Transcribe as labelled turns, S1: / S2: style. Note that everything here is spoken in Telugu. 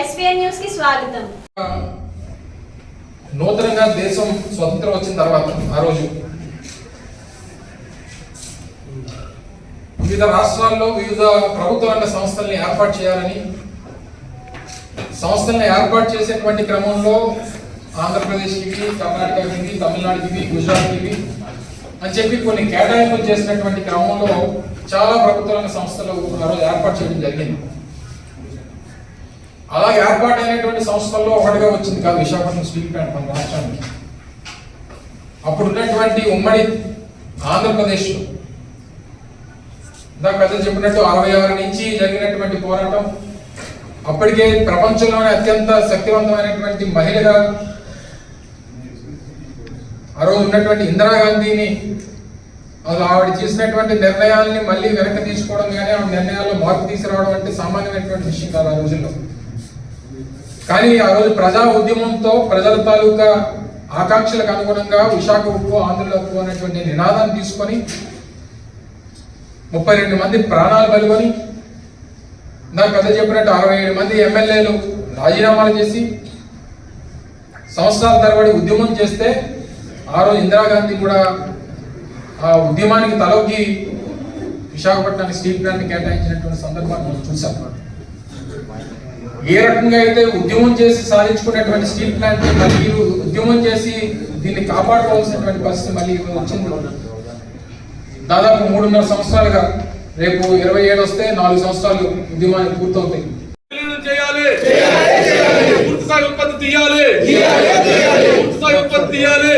S1: ఎస్పీఎన్ న్యూస్కి స్వాగతం.
S2: నూతనంగా దేశం స్వతంత్రం వచ్చిన తర్వాత ఆ రోజు వివిధ రాష్ట్రాల్లో వివిధ ప్రభుత్వ రంగ సంస్థల్ని ఏర్పాటు చేయాలని సంస్థల్ని ఏర్పాటు చేసేటువంటి క్రమంలో ఆంధ్రప్రదేశ్కి కర్ణాటకకి తమిళనాడుకి గుజరాత్కి అని చెప్పి కొన్ని కేటాయింపులు చేసినటువంటి క్రమంలో చాలా ప్రభుత్వ రంగ సంస్థలు ఆ రోజు ఏర్పాటు చేయడం జరిగింది. అలాగే ఏర్పాటైనటువంటి సంస్థల్లో ఒకటిగా వచ్చింది కాదు విశాఖపట్నం స్టీల్ ప్లాంట్ మన రాష్ట్రానికి. అప్పుడు ఉన్నటువంటి ఉమ్మడి ఆంధ్రప్రదేశ్లో. ఇందాక పెద్ద చెప్పినట్టు అరవై ఆరు నుంచి జరిగినటువంటి పోరాటం అప్పటికే ప్రపంచంలోనే అత్యంత శక్తివంతమైనటువంటి మహిళగా ఆ రోజు ఉన్నటువంటి ఇందిరాగాంధీని అసలు ఆవిడ చేసినటువంటి నిర్ణయాల్ని మళ్ళీ వెనక్కి తీసుకోవడం కానీ ఆవిడ నిర్ణయాల్లో మార్పు తీసుకురావడం అంటే సామాన్యమైనటువంటి విషయం కాదు ఆ రోజుల్లో. కానీ ఆ రోజు ప్రజా ఉద్యమంతో ప్రజల తాలూకా ఆకాంక్షలకు అనుగుణంగా విశాఖ ఉప్పు ఆంధ్రుల ఉప్పు అనేటువంటి నినాదాన్ని తీసుకొని ముప్పై రెండు మంది ప్రాణాలు బలుగొని నా కథ చెప్పినట్టు అరవై ఏడు మంది ఎమ్మెల్యేలు రాజీనామాలు చేసి సంవత్సరాల తరబడి ఉద్యమం చేస్తే ఆ రోజు ఇందిరాగాంధీ కూడా ఆ ఉద్యమానికి తలొగ్గి విశాఖపట్నానికి స్టీల్ ప్లాంట్ కేటాయించినటువంటి సందర్భాన్ని మనం చూసాం ఏ రకంగా అయితే ఉద్యమం చేసి సాధించుకున్నటువంటి స్టీల్ ప్లాంట్ మళ్ళీ ఉద్యమం చేసి దీన్ని కాపాడుకోవాల్సినటువంటి పరిస్థితి మళ్ళీ వచ్చింది. దాదాపు మూడున్నర సంవత్సరాలుగా రేపు ఇరవై ఏడు వస్తే నాలుగు సంవత్సరాలు ఉద్యమానికి పూర్తవుతాయి.
S3: ఉత్పత్తి తీయాలి. ఉత్పత్తి తీయాలి.